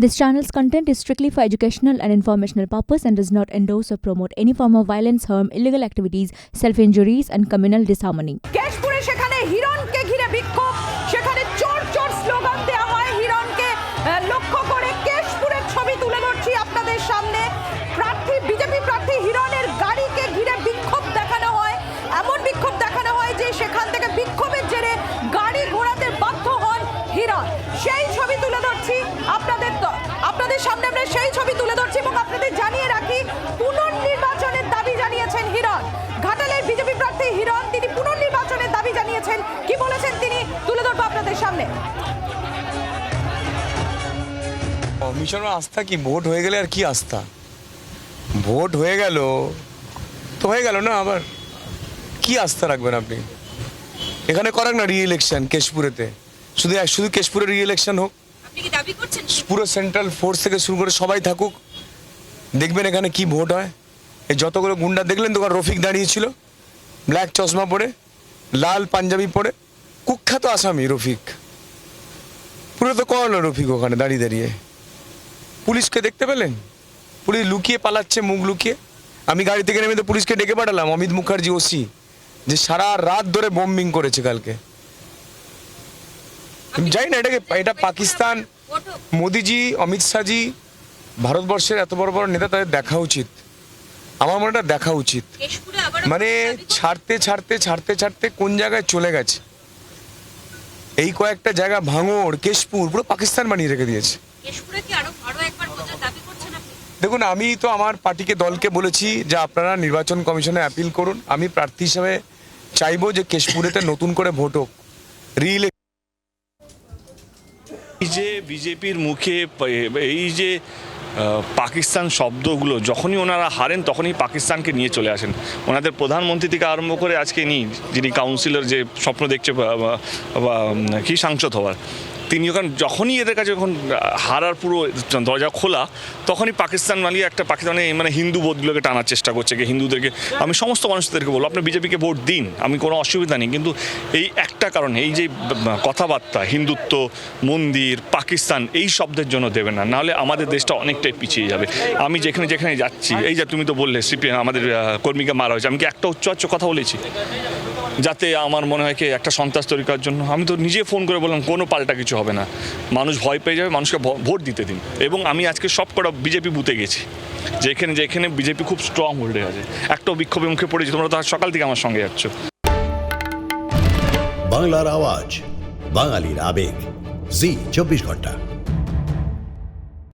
This channel's content is strictly for educational and informational purpose and does not endorse or promote any form of violence, harm, illegal activities, self-injuries and communal disharmony. হয় হয় হয় বিক্ষোভের জেরে গাড়ি ঘোরাতে বাধ্য হন হিরণ সেই ছবি তুলে ধরছি আপনাদের সামনে আমরা সেই ছবি তুলে ধরছি এবং আপনাদের জানিয়ে রাখি, পুনর্নির্বাচনের দাবি জানিয়েছেন হিরণ। ঘাটালের বিজেপি প্রার্থী হিরণ, তিনি পুনর্নির্বাচনের দাবি জানিয়েছেন। কি বলেছেন তিনি? তুলে ধরবো আপনাদের সামনে। কমিশনের আস্থা কি? ভোট হয়ে গেলে আর কি আস্থা? ভোট হয়ে গেল, তো হয়ে গেল না আবার? কি আস্থা রাখবেন আপনি? এখানে করেন না রি ইলেকশন কেশপুরেতে। শুধু শুধু কেশপুরে রি ইলেকশন হোক। পুরো সেন্ট্রাল ফোর্স থেকে শুরু করে সবাই থাকুক। দেখবেন এখানে কি ভোট হয়। এই যতগুলো গুন্ডা দেখলেন তো রফিক দাঁড়িয়েছিল। ব্ল্যাক চশমা পরে, লাল পাঞ্জাবি পরে। কুখ্যাত আসামি রফিক। পুরো তো করল রফিক ওখানে দাঁড়িয়ে দাঁড়িয়ে। পুলিশকে দেখতে পেলেন? পুলিশ লুকিয়ে পালাচ্ছে, মুখ লুকিয়ে। আমি গাড়ি থেকে নেমে তো পুলিশকে ডেকে পাঠালাম, অমিত মুখার্জি ওসি, যে সারা রাত ধরে বোম্বিং করেছে কালকে। জানি না এটাকে এটা পাকিস্তান মোদিজি অমিত শাহজি ভারতবর্ষের এত বড় বড় নেতা তাদের দেখা উচিত। আমার মনে এটা দেখা উচিত। মানে ছাড়তে ছাড়তে ছাড়তে ছাড়তে কোন জায়গায় চলে গেছে? এই কয়েকটা জায়গা ভাঙড় কেশপুর পুরো পাকিস্তান বানিয়ে রেখে দিয়েছে। দেখুন আমি তো আমার পার্টিকে দলকে বলেছি যে আপনারা নির্বাচন কমিশনে অ্যাপিল করুন। আমি প্রার্থী হিসাবে চাইব যে কেশপুরেতে নতুন করে ভোট হোক। এই যে বিজেপির মুখে এই যে পাকিস্তান শব্দগুলো, যখনই ওনারা হারেন তখনই পাকিস্তানকে নিয়ে চলে আসেন। ওনাদের প্রধানমন্ত্রী থেকে আরম্ভ করে আজকে নিই যিনি কাউন্সিলর যে স্বপ্ন দেখছে কি সাংসদ হওয়ার। তিনি ওখানে যখনই এদের কাছে যখন হারার পুরো দরজা খোলা, তখনই পাকিস্তান মালিয়ে একটা পাকিস্তানে মানে হিন্দু বোধগুলোকে টানার চেষ্টা করছে কি হিন্দুদেরকে, আমি সমস্ত মানুষদেরকে বলব আপনি বিজেপিকে ভোট দিন, আমি কোনো অসুবিধা নেই, কিন্তু এই একটা কারণে, এই যে কথাবার্তা, হিন্দুত্ব, মন্দির, পাকিস্তান, এই শব্দের জন্য দেবে না, নাহলে আমাদের দেশটা অনেকটাই পিছিয়ে যাবে। আমি যেখানে যেখানে যাচ্ছি, এই যে তুমি তো বললে, সিপিএম, আমাদের কর্মীকে মারা হয়েছে, আমি কি একটা উচ্চ উচ্চ কথা বলেছি? যাতে আমার মনে হয় কি, একটা সন্ত্রাস তৈরি করার জন্য, আমি তো নিজে ফোন করে বললাম, কোনো পাল্টা কিছু হবে না। মানুষ ভয় পেয়ে যাবে, মানুষকে ভোট দিতে দিন। এবং আমি আজকে সব কটা বিজেপি বুথে গেছি, যেখানে যেখানে বিজেপি খুব স্ট্রং হোল্ডে আছে। একটাও বিক্ষোভের মুখে পড়েছি, তোমরা তো সকাল থেকে আমার সঙ্গে যাচ্ছ। বাংলার আওয়াজ, বাঙালির আবেগ। জি, চব্বিশ ঘণ্টা।